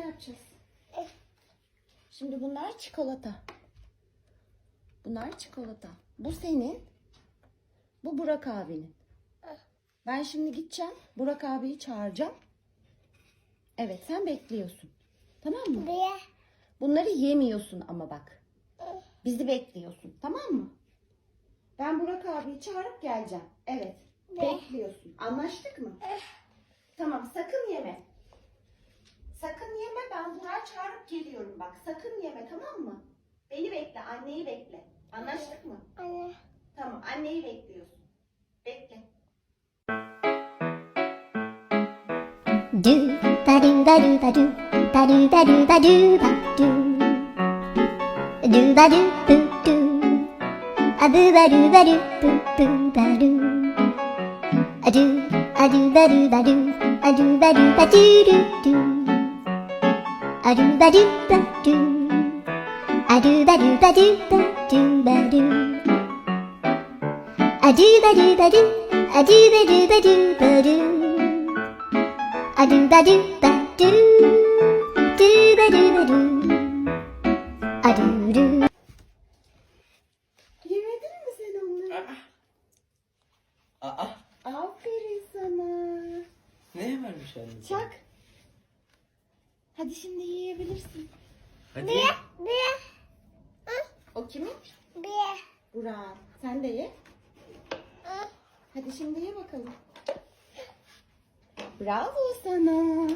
yapacağız. Şimdi bunlar çikolata. Bunlar çikolata. Bu senin. Bu Burak abinin. Ben şimdi gideceğim. Burak abiyi çağıracağım. Evet sen bekliyorsun. Tamam mı? Bunları yemiyorsun ama bak. Bizi bekliyorsun. Tamam mı? Ben Burak abiyi çağırıp geleceğim. Evet. Bekliyorsun. Anlaştık mı? Tamam. Sakın yeme ben Burak'ı bak. Sakın yeme tamam mı? Beni bekle anneyi bekle. Anlaştık mı? Anne. Tamam anneyi bekliyorsun. Bekle. Do ba do ba do ba do ba do ba do ba do ba do do ba do boo do a boo ba do ba do boo boo ba do a do a do ba do ba do a do ba do ba do do do a do ba do ba do a do ba do ba do ba do ba do a do ba do ba do a do ba do ba do ba do a do ba do ba do do ba do ba do a do do Yemedin mi sen onları? Aa, Aferin sana. ne vermiş anne? Çak. Hadi şimdi yiyebilirsin. Hadi. O kimin? bir Burak. Sen de ye. Hadi şimdi ye bakalım. Bravo sana.